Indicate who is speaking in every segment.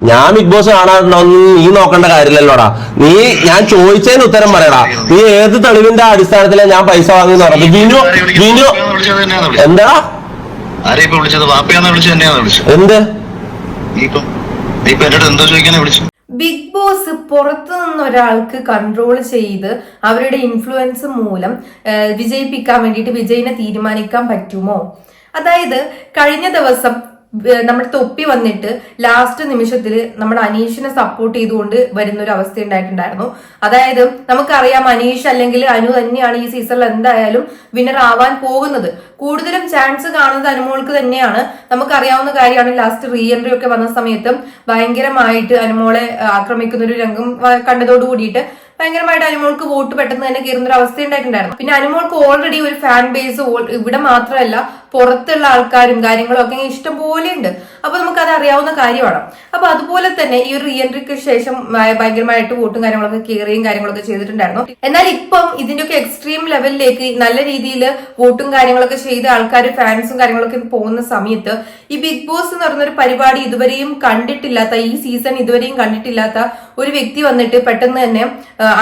Speaker 1: ഞാൻ big boss കാണാനൊന്നും നീ നോക്കേണ്ട കാര്യമില്ലല്ലോടാ. നീ ഞാൻ ചോദിച്ചതിന് ഉത്തരം പറയടാ. നീ ഏത് തെളിവിന്റെ അടിസ്ഥാനത്തിലാണ് ഞാൻ പൈസ വാങ്ങി പറഞ്ഞു ബിനു ബിനു എന്താ? എന്ത്?
Speaker 2: ബിഗ് ബോസ് പുറത്തു നിന്നൊരാൾക്ക് കൺട്രോൾ ചെയ്ത് അവരുടെ ഇൻഫ്ലുവൻസ് മൂലം വിജയിപ്പിക്കാൻ വേണ്ടിയിട്ട് വിജയിനെ തീരുമാനിക്കാൻ പറ്റുമോ? അതായത് കഴിഞ്ഞ ദിവസം നമ്മുടെ തൊപ്പി വന്നിട്ട് ലാസ്റ്റ് നിമിഷത്തിൽ നമ്മുടെ അനീഷിനെ സപ്പോർട്ട് ചെയ്തുകൊണ്ട് വരുന്ന ഒരു അവസ്ഥ ഉണ്ടായിട്ടുണ്ടായിരുന്നു. അതായത് നമുക്കറിയാം അനീഷ് അല്ലെങ്കിൽ അനു തന്നെയാണ് ഈ സീസണിൽ എന്തായാലും വിന്നർ ആവാൻ പോകുന്നത്. കൂടുതലും ചാൻസ് കാണുന്നത് അനുമോൾക്ക് തന്നെയാണ്. നമുക്കറിയാവുന്ന കാര്യമാണ് ലാസ്റ്റ് റീ എൻട്രി ഒക്കെ വന്ന സമയത്തും ഭയങ്കരമായിട്ട് അനുമോളെ ആക്രമിക്കുന്ന ഒരു രംഗം കണ്ടതോട് കൂടിയിട്ട് ഭയങ്കരമായിട്ട് അനുമോൾക്ക് വോട്ട് പെട്ടെന്ന് തന്നെ കയറുന്ന ഒരു അവസ്ഥ ഉണ്ടായിട്ടുണ്ടായിരുന്നു പിന്നെ അനുമോൾക്ക് ഓൾറെഡി ഒരു ഫാൻ ബേസ് ഇവിടെ മാത്രമല്ല പുറത്തുള്ള ആൾക്കാരും കാര്യങ്ങളും ഒക്കെ ഇഷ്ടം പോലെ ഉണ്ട്. അപ്പൊ നമുക്ക് അത് അറിയാവുന്ന കാര്യമാണ്. അപ്പൊ അതുപോലെ തന്നെ ഈ ഒരു റീ എൻട്രിക്ക് ശേഷം ഭയങ്കരമായിട്ട് വോട്ടും കാര്യങ്ങളൊക്കെ കയറിയും കാര്യങ്ങളൊക്കെ ചെയ്തിട്ടുണ്ടായിരുന്നു. എന്നാൽ ഇപ്പം ഇതിന്റെയൊക്കെ എക്സ്ട്രീം ലെവലിലേക്ക് നല്ല രീതിയിൽ വോട്ടും കാര്യങ്ങളൊക്കെ ചെയ്ത് ആൾക്കാർ ഫാൻസും കാര്യങ്ങളൊക്കെ പോകുന്ന സമയത്ത് ഈ ബിഗ് ബോസ് എന്ന് പറയുന്ന ഒരു പരിപാടി ഇതുവരെയും കണ്ടിട്ടില്ലാത്ത ഈ സീസൺ ഇതുവരെയും കണ്ടിട്ടില്ലാത്ത ഒരു വ്യക്തി വന്നിട്ട് പെട്ടെന്ന് തന്നെ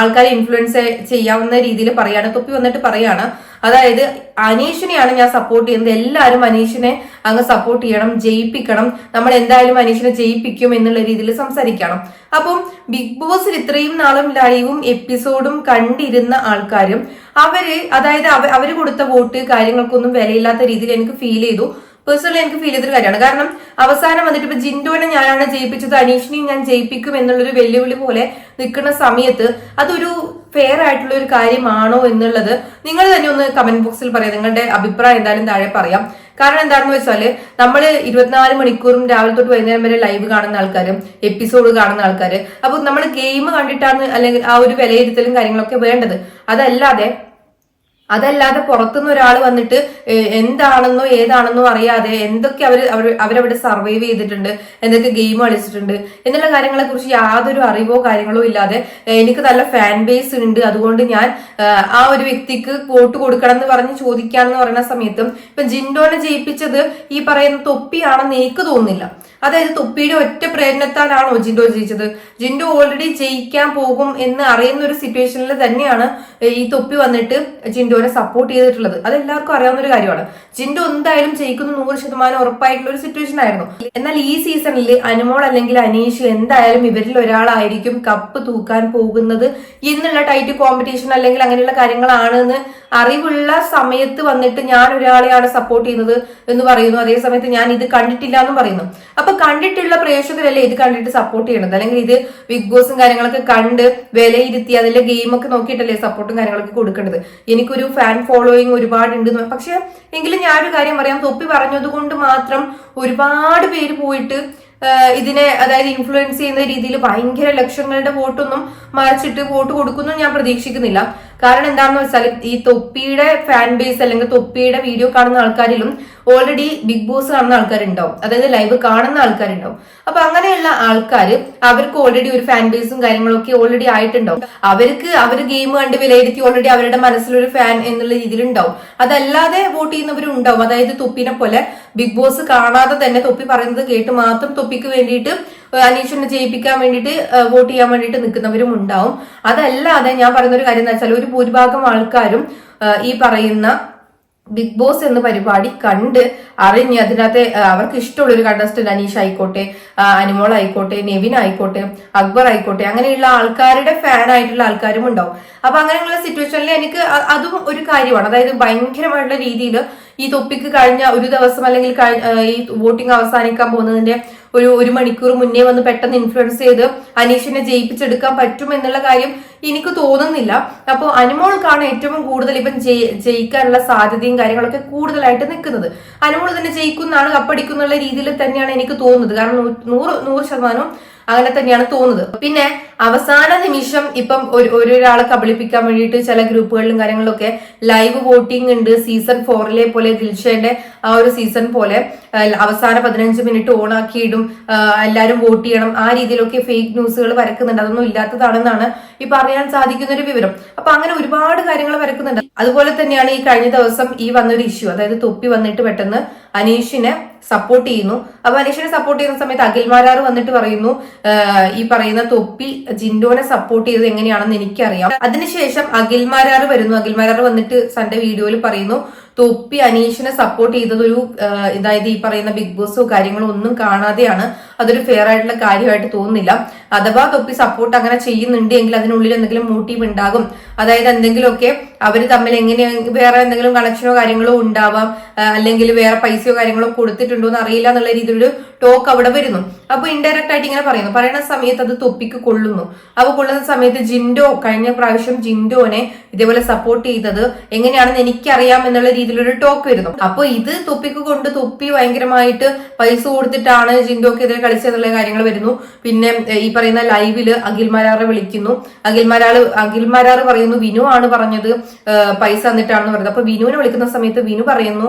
Speaker 2: ആൾക്കാരെ ഇൻഫ്ലുവൻസ് ചെയ്യാവുന്ന രീതിയിൽ പറയാണ് തൊപ്പി വന്നിട്ട് പറയാണ്. അതായത് അനീഷിനെയാണ് ഞാൻ സപ്പോർട്ട് ചെയ്യുന്നത്. എല്ലാവരും അനീഷിനെ അങ്ങ് സപ്പോർട്ട് ചെയ്യണം ജയിപ്പിക്കണം. നമ്മൾ എന്തായാലും അനീഷിനെ ജയിപ്പിക്കും എന്നുള്ള രീതിയിൽ സംസാരിക്കണം. അപ്പം ബിഗ് ബോസിൽ ഇത്രയും നാളും ലൈവും എപ്പിസോഡും കണ്ടിരുന്ന ആൾക്കാരും അവർ അതായത് അവർ കൊടുത്ത വോട്ട് കാര്യങ്ങൾക്കൊന്നും വിലയില്ലാത്ത രീതിയിൽ എനിക്ക് ഫീൽ ചെയ്തു. പേഴ്സണലി എനിക്ക് ഫീൽ ചെയ്തൊരു കാര്യമാണ്. കാരണം അവസാനം വന്നിട്ട് ഇപ്പൊ ജിൻഡോനെ ഞാനാണ് ജയിപ്പിച്ചത് അനീഷിനെയും ഞാൻ ജയിപ്പിക്കും എന്നുള്ളൊരു വെല്ലുവിളി പോലെ നിൽക്കുന്ന സമയത്ത് അതൊരു ഫെയർ ആയിട്ടുള്ള ഒരു കാര്യമാണോ എന്നുള്ളത് നിങ്ങൾ തന്നെ ഒന്ന് കമന്റ് ബോക്സിൽ പറയാം. നിങ്ങളുടെ അഭിപ്രായം എന്തായാലും താഴെ പറയാം. കാരണം എന്താണെന്ന് വെച്ചാൽ നമ്മൾ ഇരുപത്തിനാല് മണിക്കൂറും രാവിലെ തൊട്ട് വൈകുന്നേരം വരെ ലൈവ് കാണുന്ന ആൾക്കാരും എപ്പിസോഡ് കാണുന്ന ആൾക്കാര്. അപ്പൊ നമ്മൾ ഗെയിം കണ്ടിട്ടാണ് അല്ലെങ്കിൽ ആ ഒരു വിലയിരുത്തലും കാര്യങ്ങളൊക്കെ വേണ്ടത്. അതല്ലാതെ അതല്ലാതെ പുറത്തുനിന്ന് ഒരാൾ വന്നിട്ട് എന്താണെന്നോ ഏതാണെന്നോ അറിയാതെ എന്തൊക്കെ അവർ അവരവിടെ സർവൈവ് ചെയ്തിട്ടുണ്ട് എന്തൊക്കെ ഗെയിം കളിച്ചിട്ടുണ്ട് എന്നുള്ള കാര്യങ്ങളെ കുറിച്ച് യാതൊരു അറിവോ കാര്യങ്ങളോ ഇല്ലാതെ എനിക്ക് നല്ല ഫാൻ ബേസ് ഉണ്ട്. അതുകൊണ്ട് ഞാൻ ആ ഒരു വ്യക്തിക്ക് വോട്ട് കൊടുക്കണം എന്ന് പറഞ്ഞ് ചോദിക്കാന്ന് പറയുന്ന സമയത്തും ഇപ്പൊ ജിൻഡോനെ ജയിപ്പിച്ചത് ഈ പറയുന്ന തൊപ്പിയാണെന്ന് എനിക്ക് തോന്നുന്നില്ല. അതായത് തൊപ്പിയുടെ ഒറ്റ പ്രേരണത്താലാണോ ജിൻഡോ ജയിച്ചത്? ജിൻഡോ ഓൾറെഡി ജയിക്കാൻ പോകും എന്ന് അറിയുന്ന ഒരു സിറ്റുവേഷനിൽ തന്നെയാണ് ഈ തൊപ്പി വന്നിട്ട് ജിൻഡോനെ സപ്പോർട്ട് ചെയ്തിട്ടുള്ളത്. അത് എല്ലാവർക്കും അറിയാവുന്ന ഒരു കാര്യമാണ്. ജിൻഡോ എന്തായാലും ജയിക്കുന്ന നൂറ് ശതമാനം ഉറപ്പായിട്ടുള്ള ഒരു സിറ്റുവേഷൻ ആയിരുന്നു. എന്നാൽ ഈ സീസണിൽ അനുമോൾ അല്ലെങ്കിൽ അനീഷ് എന്തായാലും ഇവരിൽ ഒരാളായിരിക്കും കപ്പ് തൂക്കാൻ പോകുന്നത് എന്നുള്ള ടൈറ്റ് കോമ്പറ്റീഷൻ അല്ലെങ്കിൽ അങ്ങനെയുള്ള കാര്യങ്ങളാണ് എന്ന് അറിവുള്ള സമയത്ത് വന്നിട്ട് ഞാൻ ഒരാളെയാണ് സപ്പോർട്ട് ചെയ്യുന്നത് എന്ന് പറയുന്നു. അതേ സമയത്ത് ഞാൻ ഇത് കണ്ടിട്ടില്ല എന്നും പറയുന്നു. അപ്പൊ കണ്ടിട്ടുള്ള പ്രേക്ഷകരല്ലേ ഇത് കണ്ടിട്ട് സപ്പോർട്ട് ചെയ്യണത്? അല്ലെങ്കിൽ ഇത് ബിഗ് ബോസും കാര്യങ്ങളൊക്കെ കണ്ട് വിലയിരുത്തി അതിലെ ഗെയിമൊക്കെ നോക്കിയിട്ടല്ലേ സപ്പോർട്ടും കാര്യങ്ങളൊക്കെ കൊടുക്കേണ്ടത് എനിക്കൊരു ഫാൻ ഫോളോയിങ് ഒരുപാടുണ്ട് പക്ഷെ എങ്കിലും ഞാനൊരു കാര്യം പറയാം. തൊപ്പി പറഞ്ഞത് കൊണ്ട് മാത്രം ഒരുപാട് പേര് പോയിട്ട് ഇതിനെ അതായത് ഇൻഫ്ലുവൻസ് ചെയ്യുന്ന രീതിയിൽ ഭയങ്കര ലക്ഷങ്ങളുടെ വോട്ടൊന്നും മറച്ചിട്ട് വോട്ട് കൊടുക്കുന്നു ഞാൻ പ്രതീക്ഷിക്കുന്നില്ല. കാരണം എന്താണെന്ന് വെച്ചാൽ ഈ തൊപ്പിയുടെ ഫാൻ ബേസ് അല്ലെങ്കിൽ തൊപ്പിയുടെ വീഡിയോ കാണുന്ന ആൾക്കാരിലും ഓൾറെഡി ബിഗ് ബോസ് കാണുന്ന ആൾക്കാരുണ്ടാവും. അതായത് ലൈവ് കാണുന്ന ആൾക്കാരുണ്ടാവും. അപ്പൊ അങ്ങനെയുള്ള ആൾക്കാർ അവർക്ക് ഓൾറെഡി ഒരു ഫാൻ ബേസും കാര്യങ്ങളൊക്കെ ഓൾറെഡി ആയിട്ടുണ്ടാവും. അവർക്ക് അവർ ഗെയിം കണ്ട് വിലയിരുത്തി ഓൾറെഡി അവരുടെ മനസ്സിലൊരു ഫാൻ എന്നുള്ള രീതിയിലുണ്ടാവും. അതല്ലാതെ വോട്ട് ചെയ്യുന്നവരും ഉണ്ടാവും അതായത് തൊപ്പിനെ പോലെ ബിഗ് ബോസ് കാണാതെ തന്നെ തൊപ്പി പറയുന്നത് കേട്ട് മാത്രം തൊപ്പിക്ക് വേണ്ടിയിട്ട് അനീഷിനെ ജയിപ്പിക്കാൻ വേണ്ടിയിട്ട് വോട്ട് ചെയ്യാൻ വേണ്ടിട്ട് നിൽക്കുന്നവരും ഉണ്ടാവും. അതല്ലാതെ ഞാൻ പറയുന്ന ഒരു കാര്യം എന്ന് വെച്ചാൽ ഒരു ഭൂരിഭാഗം ആൾക്കാരും ഈ പറയുന്ന ബിഗ് ബോസ് എന്ന പരിപാടി കണ്ട് അറിഞ്ഞ് അതിനകത്ത് അവർക്ക് ഇഷ്ടമുള്ള ഒരു കണ്ടസ്റ്റന്റ് അനീഷ് ആയിക്കോട്ടെ അനിമോൾ ആയിക്കോട്ടെ നെവിൻ ആയിക്കോട്ടെ അക്ബർ ആയിക്കോട്ടെ അങ്ങനെയുള്ള ആൾക്കാരുടെ ഫാൻ ആയിട്ടുള്ള ആൾക്കാരും ഉണ്ടാവും. അപ്പൊ അങ്ങനെയുള്ള സിറ്റുവേഷനിൽ എനിക്ക് അതും ഒരു കാര്യമാണ്. അതായത് ഭയങ്കരമായിട്ടുള്ള രീതിയിൽ ഈ തൊപ്പിക്ക് കഴിഞ്ഞ ഒരു ദിവസം അല്ലെങ്കിൽ ഈ വോട്ടിംഗ് അവസാനിക്കാൻ പോകുന്നതിന്റെ ഒരു ഒരു മണിക്കൂർ മുന്നേ വന്ന് പെട്ടെന്ന് ഇൻഫ്ലുവൻസ് ചെയ്ത് അനീഷിനെ ജയിപ്പിച്ചെടുക്കാൻ പറ്റും എന്നുള്ള കാര്യം എനിക്ക് തോന്നുന്നില്ല. അപ്പോൾ അനുമോൾക്കാണ് ഏറ്റവും കൂടുതൽ ഇപ്പം ജയി- ജയിക്കാനുള്ള സാധ്യതയും കാര്യങ്ങളൊക്കെ കൂടുതലായിട്ട് നിൽക്കുന്നത്. അനുമോൾ തന്നെ ജയിക്കുന്നാണ് കപ്പടിക്കുന്നുള്ള രീതിയിൽ തന്നെയാണ് എനിക്ക് തോന്നുന്നത്. കാരണം നൂറ് നൂറ് ശതമാനം അങ്ങനെ തന്നെയാണ് തോന്നുന്നത്. പിന്നെ അവസാന നിമിഷം ഇപ്പം ഒരു ഒരാളെ കബളിപ്പിക്കാൻ വേണ്ടിയിട്ട് ചില ഗ്രൂപ്പുകളിലും കാര്യങ്ങളിലൊക്കെ ലൈവ് വോട്ടിംഗ് ഉണ്ട്. സീസൺ ഫോറിലെ പോലെ ദിൽഷയുടെ ആ ഒരു സീസൺ പോലെ അവസാന പതിനഞ്ച് മിനിറ്റ് ഓൺ ആക്കിയിടും. എല്ലാവരും വോട്ട് ചെയ്യണം. ആ രീതിയിലൊക്കെ ഫേക്ക് ന്യൂസുകൾ വരക്കുന്നുണ്ട്. അതൊന്നും ഇല്ലാത്തതാണെന്നാണ് ഇപ്പൊ അറിയാൻ സാധിക്കുന്ന ഒരു വിവരം. അപ്പൊ അങ്ങനെ ഒരുപാട് കാര്യങ്ങൾ വരക്കുന്നുണ്ട്. അതുപോലെ തന്നെയാണ് ഈ കഴിഞ്ഞ ദിവസം ഈ വന്നൊരു ഇഷ്യൂ അതായത് തൊപ്പി വന്നിട്ട് പെട്ടെന്ന് അനീഷിനെ സപ്പോർട്ട് ചെയ്യുന്നു. അപ്പൊ അനീഷിനെ സപ്പോർട്ട് ചെയ്യുന്ന സമയത്ത് അഖിൽമാരാർ വന്നിട്ട് പറയുന്നു ഈ പറയുന്ന തൊപ്പി ജിൻഡോനെ സപ്പോർട്ട് ചെയ്തത് എങ്ങനെയാണെന്ന് എനിക്കറിയാം. അതിനുശേഷം അഖിൽമാരാർ വരുന്നു. അഖിൽമാരാർ വന്നിട്ട് തന്റെ വീഡിയോയിൽ പറയുന്നു തൊപ്പി അനീഷിനെ സപ്പോർട്ട് ചെയ്തതൊരു ഇതായത് ഈ പറയുന്ന ബിഗ് ബോസോ കാര്യങ്ങളോ ഒന്നും കാണാതെയാണ് അതൊരു ഫെയർ ആയിട്ടുള്ള കാര്യമായിട്ട് തോന്നുന്നില്ല. അഥവാ തൊപ്പി സപ്പോർട്ട് അങ്ങനെ ചെയ്യുന്നുണ്ട് എങ്കിൽ അതിനുള്ളിൽ എന്തെങ്കിലും മോട്ടീവ് ഉണ്ടാകും. അതായത് എന്തെങ്കിലുമൊക്കെ അവർ തമ്മിൽ എങ്ങനെ വേറെ എന്തെങ്കിലും കണക്ഷനോ കാര്യങ്ങളോ ഉണ്ടാവാം അല്ലെങ്കിൽ വേറെ പൈസയോ കാര്യങ്ങളോ കൊടുത്തിട്ടുണ്ടോ എന്ന് അറിയില്ല എന്നുള്ള രീതിയിലൊരു ടോക്ക് അവിടെ വരുന്നു. അപ്പൊ ഇൻഡയറക്റ്റ് ആയിട്ട് ഇങ്ങനെ പറയുന്നു. പറയുന്ന സമയത്ത് അത് തൊപ്പിക്ക് കൊള്ളുന്നു. അപ്പൊ കൊള്ളുന്ന സമയത്ത് ജിൻഡോ കഴിഞ്ഞ പ്രാവശ്യം ജിൻഡോനെ ഇതേപോലെ സപ്പോർട്ട് ചെയ്തത് എങ്ങനെയാണെന്ന് എനിക്കറിയാം എന്നുള്ള രീതിയിലൊരു ടോക്ക് വരുന്നു. അപ്പൊ ഇത് തൊപ്പിക്ക് കൊണ്ട് തൊപ്പി ഭയങ്കരമായിട്ട് പൈസ കൊടുത്തിട്ടാണ് ജിൻഡോക്കെതിരെ കളിച്ചതെന്നുള്ള കാര്യങ്ങൾ വരുന്നു. പിന്നെ ഈ പറയുന്ന ലൈവിൽ അഖിൽമാരാറെ വിളിക്കുന്നു. അഖിൽമാരാൾ അഖിൽമാരാറ് പറയുന്നു വിനു ആണ് പറഞ്ഞത് പൈസ തന്നിട്ടാണെന്ന് പറയുന്നത് അപ്പൊ വിനുവിനെ വിളിക്കുന്ന സമയത്ത് വിനു പറയുന്നു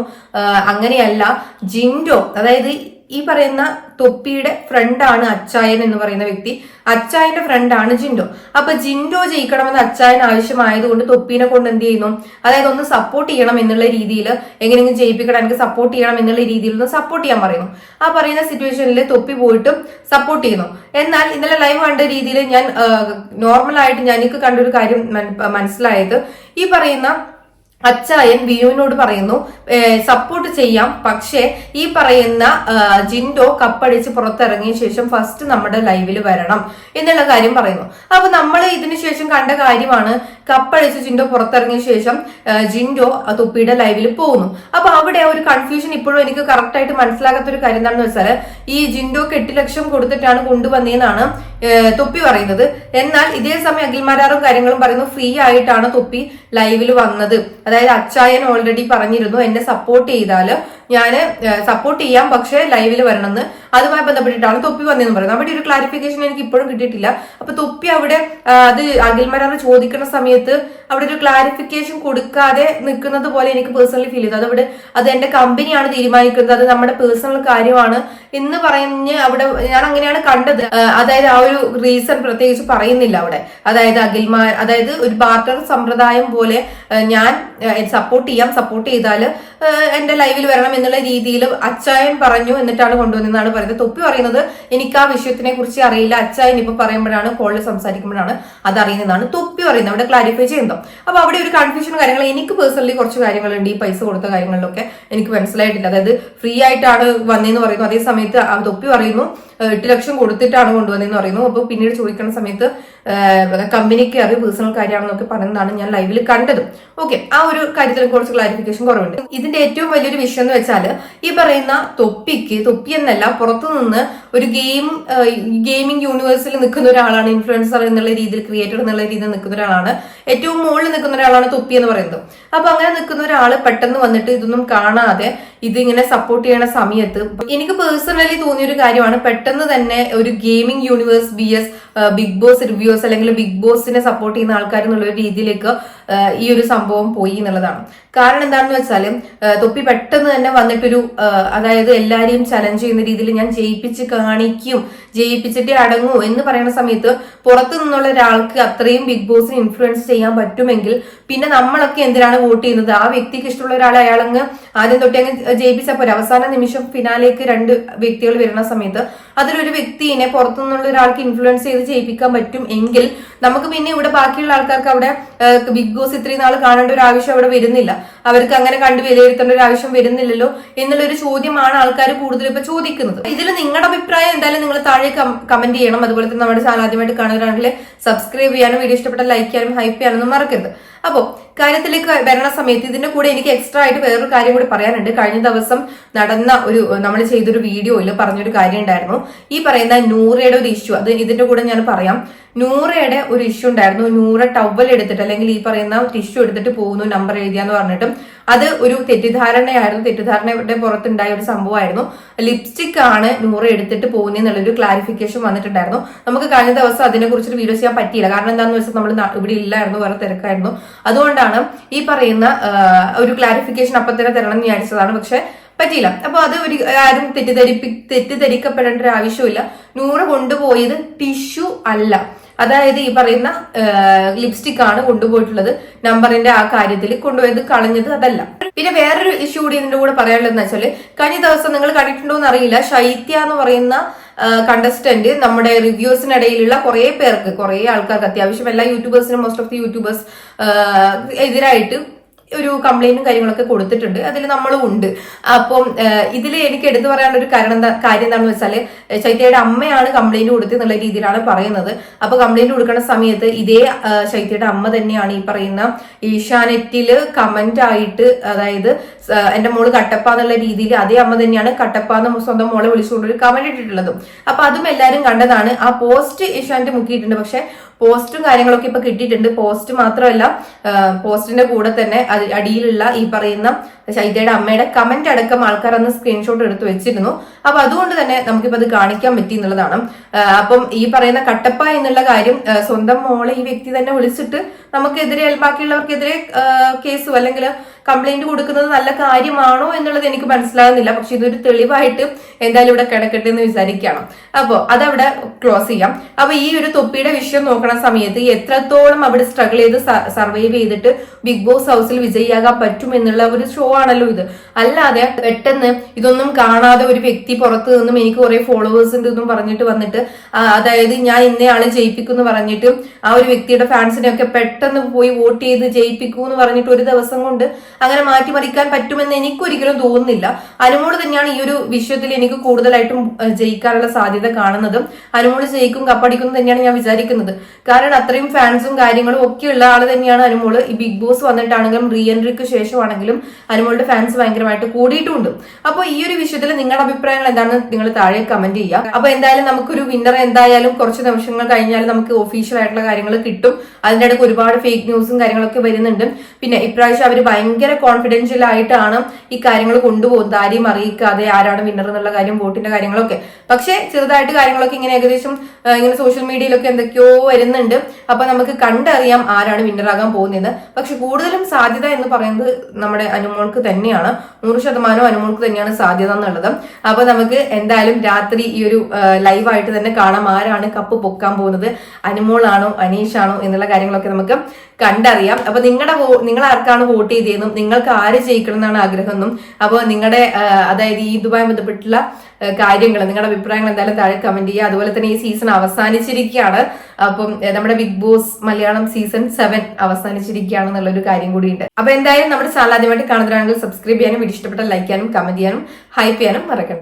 Speaker 2: അങ്ങനെയല്ല ജിൻഡോ അതായത് ഈ പറയുന്ന തൊപ്പിയുടെ ഫ്രണ്ടാണ് അച്ചായൻ എന്ന് പറയുന്ന വ്യക്തി. അച്ചായന്റെ ഫ്രണ്ടാണ് ജിൻഡോ. അപ്പൊ ജിൻഡോ ജയിക്കണമെന്ന് അച്ചായൻ ആവശ്യമായതുകൊണ്ട് തൊപ്പീനെ കൊണ്ട് എന്ത് ചെയ്യുന്നു? അതായത് ഒന്ന് സപ്പോർട്ട് ചെയ്യണം എന്നുള്ള രീതിയിൽ എങ്ങനെയെങ്കിലും ജയിപ്പിക്കണം എനിക്ക് സപ്പോർട്ട് ചെയ്യണം എന്നുള്ള രീതിയിൽ ഒന്ന് സപ്പോർട്ട് ചെയ്യാൻ പറയുന്നു. ആ പറയുന്ന സിറ്റുവേഷനിൽ തൊപ്പി പോയിട്ടും സപ്പോർട്ട് ചെയ്യുന്നു. എന്നാൽ ഇന്നലെ ലൈവ് കണ്ട രീതിയിൽ ഞാൻ നോർമലായിട്ട് ഞാൻ എനിക്ക് കണ്ടൊരു കാര്യം മനസ്സിലായത് ഈ പറയുന്ന അച്ചായൻ വിയുവിനോട് പറയുന്നു സപ്പോർട്ട് ചെയ്യാം. പക്ഷേ ഈ പറയുന്ന ജിൻഡോ കപ്പടിച്ച് പുറത്തിറങ്ങിയ ശേഷം ഫസ്റ്റ് നമ്മുടെ ലൈവിൽ വരണം എന്നുള്ള കാര്യം പറയുന്നു. അപ്പൊ നമ്മൾ ഇതിനു ശേഷം കണ്ട കാര്യമാണ് കപ്പടിച്ച് ജിൻഡോ പുറത്തിറങ്ങിയ ശേഷം ജിൻഡോ തൊപ്പിയുടെ ലൈവിൽ പോകുന്നു. അപ്പൊ അവിടെ ഒരു കൺഫ്യൂഷൻ ഇപ്പോഴും എനിക്ക് കറക്റ്റ് ആയിട്ട് മനസ്സിലാകാത്ത ഒരു കാര്യം എന്താണെന്ന് വെച്ചാൽ ഈ ജിൻഡോക്ക് എട്ട് ലക്ഷം കൊടുത്തിട്ടാണ് കൊണ്ടുവന്നതെന്നാണ് തൊപ്പി പറയുന്നത്. എന്നാൽ ഇതേ സമയം അഖിൽമാരാറും കാര്യങ്ങളും പറയുന്നു ഫ്രീ ആയിട്ടാണ് തൊപ്പി ലൈവിൽ വന്നത്. അതായത് അച്ചായൻ ഓൾറെഡി പറഞ്ഞിരുന്നു എന്നെ സപ്പോർട്ട് ചെയ്താൽ ഞാൻ സപ്പോർട്ട് ചെയ്യാം പക്ഷേ ലൈവിൽ വരണമെന്ന്. അതുമായി ബന്ധപ്പെട്ടിട്ടാണ് തൊപ്പി വന്നതെന്ന് പറയുന്നത് അവിടെ ഒരു ക്ലാരിഫിക്കേഷൻ എനിക്ക് ഇപ്പോഴും കിട്ടിയിട്ടില്ല. അപ്പൊ തൊപ്പി അവിടെ അത് അത് അഖിൽമാരാറ് ചോദിക്കുന്ന സമയത്ത് അവിടെ ഒരു ക്ലാരിഫിക്കേഷൻ കൊടുക്കാതെ നിൽക്കുന്നത് പോലെ എനിക്ക് പേഴ്സണലി ഫീൽ ചെയ്തു. അതവിടെ അത് എന്റെ കമ്പനിയാണ് തീരുമാനിക്കുന്നത്. അത് നമ്മുടെ പേഴ്സണൽ കാര്യമാണ് എന്ന് പറഞ്ഞ് അവിടെ ഞാൻ അങ്ങനെയാണ് കണ്ടത്. അതായത് ആ ഒരു റീസൺ പ്രത്യേകിച്ച് പറയുന്നില്ല അവിടെ. അതായത് അഖിൽമാർ അതായത് ഒരു ബാർട്ടർ സമ്പ്രദായം പോലെ ഞാൻ സപ്പോർട്ട് ചെയ്യാം സപ്പോർട്ട് ചെയ്താൽ എന്റെ ലൈവിൽ വരണം എന്നുള്ള രീതിയിൽ അച്ചായൻ പറഞ്ഞു എന്നിട്ടാണ് കൊണ്ടുവന്നതെന്നാണ് പറയുന്നത്. തൊപ്പി പറയുന്നത് എനിക്ക് ആ വിഷയത്തിനെ കുറിച്ച് അറിയില്ല. അച്ചായൻ ഇപ്പൊ പറയുമ്പോഴാണ് കോളിൽ സംസാരിക്കുമ്പോഴാണ് അത് അറിയുന്നതാണ് തൊപ്പി പറയുന്നത്. അവിടെ ക്ലാരിഫൈ ചെയ്യുന്നു അപ്പൊ അവിടെ ഒരു കൺഫ്യൂഷൻ കാര്യങ്ങൾ എനിക്ക് പേഴ്സണലി കുറച്ച് കാര്യങ്ങളുണ്ട് ഈ പൈസ കൊടുത്ത കാര്യങ്ങളിലൊക്കെ എനിക്ക് മനസ്സിലായിട്ടില്ല. അതായത് ഫ്രീ ആയിട്ടാണ് വന്നതെന്ന് പറയുന്നു. അതേ സമയത്ത് തൊപ്പി പറയുന്നു. എട്ട് ലക്ഷം കൊടുത്തിട്ടാണ് കൊണ്ടുവന്നതെന്ന് പറയുന്നു. അപ്പോൾ പിന്നീട് ചോദിക്കുന്ന സമയത്ത് കമ്പനിക്ക് അറിവ് പേഴ്സണൽ കാര്യമാണെന്നൊക്കെ പറയുന്നതാണ് ഞാൻ ലൈവിൽ കണ്ടത്. ഓക്കെ ആ ഒരു കാര്യത്തിൽ കുറച്ച് ക്ലാരിഫിക്കേഷൻ കുറവുണ്ട്. ഇതിന്റെ ഏറ്റവും വലിയൊരു വിഷയം എന്ന് വെച്ചാൽ ഈ പറയുന്ന തൊപ്പിക്ക് തൊപ്പി എന്നല്ല പുറത്തുനിന്ന് ഒരു ഗെയിം ഗെയിമിംഗ് യൂണിവേഴ്സിൽ നിൽക്കുന്ന ഒരാളാണ് ഇൻഫ്ലുവൻസർ എന്നുള്ള രീതിയിൽ ക്രിയേറ്റർ എന്നുള്ള രീതിയിൽ നിൽക്കുന്ന ഒരാളാണ് ഏറ്റവും മുകളിൽ നിൽക്കുന്ന ഒരാളാണ് തൊപ്പി എന്ന് പറയുന്നത്. അപ്പൊ അങ്ങനെ നിൽക്കുന്ന ഒരാൾ പെട്ടെന്ന് വന്നിട്ട് ഇതൊന്നും കാണാതെ ഇതിങ്ങനെ സപ്പോർട്ട് ചെയ്യണ സമയത്ത് എനിക്ക് പേഴ്സണലി തോന്നിയ ഒരു കാര്യമാണ് പെട്ടെന്ന് തന്നെ ഒരു gaming universe B S Bigg Boss reviews അല്ലെങ്കിൽ ബിഗ് ബോസിനെ സപ്പോർട്ട് ചെയ്യുന്ന ആൾക്കാർ എന്നുള്ള ഒരു രീതിയിലേക്ക് ഈ ഒരു സംഭവം പോയി എന്നുള്ളതാണ്. കാരണം എന്താണെന്ന് വെച്ചാൽ തൊപ്പി പെട്ടെന്ന് തന്നെ വന്നിട്ടൊരു അതായത് എല്ലാരെയും ചലഞ്ച് ചെയ്യുന്ന രീതിയിൽ ഞാൻ ജയിപ്പിച്ച് കാണിക്കും ജയിപ്പിച്ചിട്ടേ അടങ്ങൂ എന്ന് പറയുന്ന സമയത്ത് പുറത്തു നിന്നുള്ള ഒരാൾക്ക് അത്രയും ബിഗ് ബോസിന് ഇൻഫ്ലുവൻസ് ചെയ്യാൻ പറ്റുമെങ്കിൽ പിന്നെ നമ്മളൊക്കെ എന്തിനാണ് വോട്ട് ചെയ്യുന്നത്? ആ വ്യക്തിക്ക് ഇഷ്ടമുള്ള ഒരാൾ അയാളങ്ങ് ആദ്യം തൊട്ടി അങ്ങ് ജയിപ്പിച്ചാൽ പോരാ. അവസാന നിമിഷം ഫിനാലേക്ക് രണ്ട് വ്യക്തികൾ വരുന്ന സമയത്ത് അതിലൊരു വ്യക്തിയെ പുറത്തു നിന്നുള്ള ഒരാൾക്ക് ഇൻഫ്ലുവൻസ് ചെയ്ത് ജയിപ്പിക്കാൻ പറ്റും എങ്കിൽ നമുക്ക് പിന്നെ ഇവിടെ ബാക്കിയുള്ള ആൾക്കാർക്ക് അവിടെ ബിഗ് ബോസ് ഇത്രയും നാൾ കാണേണ്ട ഒരു ആവശ്യം അവിടെ വരുന്നില്ല. അവർക്ക് അങ്ങനെ കണ്ട് വിലയിരുത്തേണ്ട ഒരു ആവശ്യം വരുന്നില്ലല്ലോ എന്നുള്ളൊരു ചോദ്യമാണ് ആൾക്കാർ കൂടുതൽ ഇപ്പൊ ചോദിക്കുന്നത്. ഇതിൽ നിങ്ങളുടെ അഭിപ്രായം എന്തായാലും നിങ്ങൾ താഴെ കമന്റ് ചെയ്യണം. അതുപോലെ തന്നെ നമ്മുടെ ചാനൽ ആദ്യമായിട്ട് കാണുന്നവരാണെങ്കിൽ സബ്സ്ക്രൈബ് ചെയ്യാനും വീഡിയോ ഇഷ്ടപ്പെട്ട ലൈക്ക് ചെയ്യാനും ഹൈപ്പ് ചെയ്യാനൊന്നും മറക്കരുത്. അപ്പോൾ കാര്യത്തിലേക്ക് വരണ സമയത്ത് ഇതിന്റെ കൂടെ എനിക്ക് എക്സ്ട്രാ ആയിട്ട് വേറൊരു കാര്യം കൂടി പറയാനുണ്ട്. കഴിഞ്ഞ ദിവസം നടന്ന ഒരു നമ്മൾ ചെയ്തൊരു വീഡിയോയിൽ പറഞ്ഞൊരു കാര്യം ഉണ്ടായിരുന്നു. ഈ പറയുന്ന നൂറയുടെ ഒരു ഇഷ്യൂ അത് ഇതിന്റെ കൂടെ ഞാൻ പറയാം. നൂറയുടെ ഒരു ഇഷ്യൂ ഉണ്ടായിരുന്നു. നൂറ ടവൽ എടുത്തിട്ട് അല്ലെങ്കിൽ ഈ പറയുന്ന ടിഷ്യൂ എടുത്തിട്ട് പോകുന്നു നമ്പർ എഴുതിയാന്ന് പറഞ്ഞിട്ടും അത് ഒരു തെറ്റിദ്ധാരണയായിരുന്നു. തെറ്റിദ്ധാരണയുടെ പുറത്തുണ്ടായ ഒരു സംഭവമായിരുന്നു. ലിപ്സ്റ്റിക് ആണ് നൂറ് എടുത്തിട്ട് പോകുന്നതെന്നുള്ളൊരു ക്ലാരിഫിക്കേഷൻ വന്നിട്ടുണ്ടായിരുന്നു. നമുക്ക് കഴിഞ്ഞ ദിവസം അതിനെ കുറിച്ചൊരു വീഡിയോ ചെയ്യാൻ പറ്റിയില്ല. കാരണം എന്താണെന്ന് വെച്ചാൽ നമ്മൾ ഇവിടെ ഇല്ലായിരുന്നു വേറെ തിരക്കായിരുന്നു. അതുകൊണ്ടാണ് ഈ പറയുന്ന ഒരു ക്ലാരിഫിക്കേഷൻ അപ്പം തന്നെ തരണം എന്ന് വിചാരിച്ചതാണ്. പക്ഷെ പറ്റിയില്ല. അപ്പൊ അത് ഒരു ആരും തെറ്റിദ്ധരിപ്പി തെറ്റിദ്ധരിക്കപ്പെടേണ്ട ഒരു ആവശ്യമില്ല നൂറ് കൊണ്ടുപോയത് ടിഷ്യൂ അല്ല. അതായത് ഈ പറയുന്ന ലിപ്സ്റ്റിക് ആണ് കൊണ്ടുപോയിട്ടുള്ളത്. നമ്പറിന്റെ ആ കാര്യത്തിൽ കൊണ്ടുപോയത് കളഞ്ഞത് അതല്ല. പിന്നെ വേറൊരു ഇഷ്യൂ കൂടി ഇതിന്റെ കൂടെ പറയാനുള്ളതെന്ന് വെച്ചാൽ കഴിഞ്ഞ ദിവസം നിങ്ങൾ കണ്ടിട്ടുണ്ടോ എന്ന് അറിയില്ല ശൈത്യ എന്ന് പറയുന്ന കണ്ടസ്റ്റന്റ് നമ്മുടെ റിവ്യൂസിനിടയിലുള്ള കുറെ പേർക്ക് കുറെ ആൾക്കാർക്ക് അത്യാവശ്യം എല്ലാ യൂട്യൂബേഴ്സിനും മോസ്റ്റ് ഓഫ് ദി യൂട്യൂബേഴ്സ് എതിരായിട്ട് ഒരു കംപ്ലൈന്റും കാര്യങ്ങളൊക്കെ കൊടുത്തിട്ടുണ്ട്. അതിൽ നമ്മളും ഉണ്ട്. അപ്പം ഇതിൽ എനിക്ക് എടുത്തു പറയാനുള്ള ഒരു കാരണം എന്താ കാര്യം എന്താണെന്ന് വെച്ചാൽ ശൈത്യയുടെ അമ്മയാണ് കംപ്ലൈന്റ് കൊടുത്തത് എന്നുള്ള രീതിയിലാണ് പറയുന്നത്. അപ്പൊ കംപ്ലൈന്റ് കൊടുക്കുന്ന സമയത്ത് ഇതേ ശൈത്യയുടെ അമ്മ തന്നെയാണ് ഈ പറയുന്ന ഈശാനെറ്റിൽ കമന്റ് ആയിട്ട് അതായത് എന്റെ മോൾ കട്ടപ്പ എന്നുള്ള രീതിയിൽ അതേ അമ്മ തന്നെയാണ് കട്ടപ്പ സ്വന്തം മോളെ വിളിച്ചുകൊണ്ട് ഒരു കമന്റ് ഇട്ടിട്ടുള്ളതും. അപ്പൊ അതും എല്ലാവരും കണ്ടതാണ്. ആ പോസ്റ്റ് ഇഷാന്റ് മുക്കിയിട്ടുണ്ട്. പക്ഷെ പോസ്റ്റും കാര്യങ്ങളൊക്കെ ഇപ്പൊ കിട്ടിയിട്ടുണ്ട്. പോസ്റ്റ് മാത്രമല്ല പോസ്റ്റിന്റെ കൂടെ തന്നെ അടിയിലുള്ള ഈ പറയുന്ന ശൈത്യയുടെ അമ്മയുടെ കമന്റ് അടക്കം ആൾക്കാർ അന്ന് സ്ക്രീൻഷോട്ട് എടുത്ത് വെച്ചിരുന്നു. അപ്പൊ അതുകൊണ്ട് തന്നെ നമുക്കിപ്പോ അത് കാണിക്കാൻ പറ്റി എന്നുള്ളതാണ്. അപ്പം ഈ പറയുന്ന കട്ടപ്പ എന്നുള്ള കാര്യം സ്വന്തം മോളെ ഈ വ്യക്തി തന്നെ വിളിച്ചിട്ട് നമുക്കെതിരെ ബാക്കിയുള്ളവർക്കെതിരെ കേസോ അല്ലെങ്കിൽ കംപ്ലൈന്റ് കൊടുക്കുന്നത് നല്ല കാര്യമാണോ എന്നുള്ളത് എനിക്ക് മനസ്സിലാകുന്നില്ല. പക്ഷെ ഇതൊരു തെളിവായിട്ട് എന്തായാലും ഇവിടെ കിടക്കട്ടെ എന്ന് വിചാരിക്കണം അപ്പോൾ അതവിടെ ക്ലോസ് ചെയ്യാം. അപ്പൊ ഈ ഒരു തൊപ്പിയുടെ വിഷയം നോക്കണ സമയത്ത് എത്രത്തോളം അവിടെ സ്ട്രഗിൾ ചെയ്ത് സർവൈവ് ചെയ്തിട്ട് ബിഗ് ബോസ് ഹൗസിൽ വിജയിയാകാൻ പറ്റും എന്നുള്ള ഒരു ഷോ ആണല്ലോ ഇത്. അല്ലാതെ പെട്ടെന്ന് ഇതൊന്നും കാണാതെ ഒരു വ്യക്തി പുറത്ത് നിന്നും എനിക്ക് കുറെ ഫോളോവേഴ്സ് ഉണ്ട് എന്നും പറഞ്ഞിട്ട് വന്നിട്ട് അതായത് ഞാൻ ഇന്നയാളെ ജയിപ്പിക്കും എന്ന് പറഞ്ഞിട്ട് ആ ഒരു വ്യക്തിയുടെ ഫാൻസിനെ ഒക്കെ പെട്ടെന്ന് പോയി വോട്ട് ചെയ്ത് ജയിപ്പിക്കൂ എന്ന് പറഞ്ഞിട്ട് ഒരു ദിവസം കൊണ്ട് അങ്ങനെ മാറ്റിമറിക്കാൻ പറ്റുമെന്ന് എനിക്ക് ഒരിക്കലും തോന്നുന്നില്ല. അനുമോൾ തന്നെയാണ് ഈ ഒരു വിഷയത്തിൽ എനിക്ക് കൂടുതലായിട്ടും ജയിക്കാനുള്ള സാധ്യത കാണുന്നതും അനുമോൾ ജയിക്കും കപ്പടിക്കും തന്നെയാണ് ഞാൻ വിചാരിക്കുന്നത്. കാരണം അത്രയും ഫാൻസും കാര്യങ്ങളും ഒക്കെ ഉള്ള ആൾ തന്നെയാണ് അനുമോൾ. ഈ ബിഗ് ബോസ് വന്നിട്ടാണെങ്കിലും റീ എൻട്രിക്ക് ശേഷമാണെങ്കിലും അനുമോളുടെ ഫാൻസ് ഭയങ്കരമായിട്ട് കൂടിയിട്ടുണ്ട്. അപ്പോൾ ഈ ഒരു വിഷയത്തിൽ നിങ്ങളുടെ അഭിപ്രായങ്ങൾ എന്താണെന്ന് നിങ്ങൾ താഴെ കമന്റ് ചെയ്യുക. അപ്പൊ എന്തായാലും നമുക്കൊരു വിന്നർ എന്തായാലും കുറച്ച് നിമിഷങ്ങൾ കഴിഞ്ഞാൽ നമുക്ക് ഒഫീഷ്യൽ ആയിട്ടുള്ള കാര്യങ്ങൾ കിട്ടും. അതിന്റെ ഇടയ്ക്ക് ഒരുപാട് ഫേക്ക് ന്യൂസും കാര്യങ്ങളൊക്കെ വരുന്നുണ്ട്. പിന്നെ ഇപ്രാവശ്യം അവർ ഭയങ്കര കോൺഫിഡൻഷ്യൽ ആയിട്ടാണ് ഈ കാര്യങ്ങൾ കൊണ്ടുപോകുന്നത്. ആരെയും അറിയിക്കാതെ ആരാണ് വിന്നർ എന്നുള്ള കാര്യം വോട്ടിന്റെ കാര്യങ്ങളൊക്കെ. പക്ഷേ ചെറുതായിട്ട് കാര്യങ്ങളൊക്കെ ഇങ്ങനെ ഏകദേശം ഇങ്ങനെ സോഷ്യൽ മീഡിയയിലൊക്കെ എന്തൊക്കെയോ വരുന്നുണ്ട്. അപ്പൊ നമുക്ക് കണ്ടറിയാം ആരാണ് വിന്നറാകാൻ പോകുന്നത് പക്ഷെ കൂടുതലും സാധ്യത എന്ന് പറയുന്നത് നമ്മുടെ അനുമോൾക്ക് തന്നെയാണ്. നൂറ് ശതമാനം അനുമോൾക്ക് തന്നെയാണ് സാധ്യത എന്നുള്ളത്. അപ്പൊ നമുക്ക് എന്തായാലും രാത്രി ഈ ഒരു ലൈവായിട്ട് തന്നെ കാണാം ആരാണ് കപ്പ് പൊക്കാൻ പോകുന്നത്. അനുമോളാണോ ആണോ എന്നുള്ള കാര്യങ്ങളൊക്കെ നമുക്ക് കണ്ടറിയാം. അപ്പൊ നിങ്ങളുടെ നിങ്ങൾ ആർക്കാണ് വോട്ട് ചെയ്തതെന്നും നിങ്ങൾക്ക് ആര് ജയിക്കണം എന്നാണ് ആഗ്രഹം എന്നും അപ്പോൾ നിങ്ങളുടെ അതായത് ഈ ഇതുമായി ബന്ധപ്പെട്ടുള്ള കാര്യങ്ങൾ നിങ്ങളുടെ അഭിപ്രായങ്ങൾ എന്തായാലും താഴെ കമന്റ് ചെയ്യുക. അതുപോലെ തന്നെ ഈ സീസൺ അവസാനിച്ചിരിക്കുകയാണ്. അപ്പം നമ്മുടെ Bigg Boss Malayalam season seven അവസാനിച്ചിരിക്കുകയാണ് എന്നുള്ളൊരു കാര്യം കൂടിയുണ്ട്. അപ്പൊ എന്തായാലും നമ്മുടെ ചാനൽ ആദ്യമായിട്ട് കാണുന്നതാണെങ്കിൽ സബ്സ്ക്രൈബ് ചെയ്യാനും വീഡിയോ ഇഷ്ടപ്പെട്ട ലൈക്ക് ചെയ്യാനും കമന്റ് ചെയ്യാനും ഹൈപ്പ് ചെയ്യാനും മറക്കണ്ട.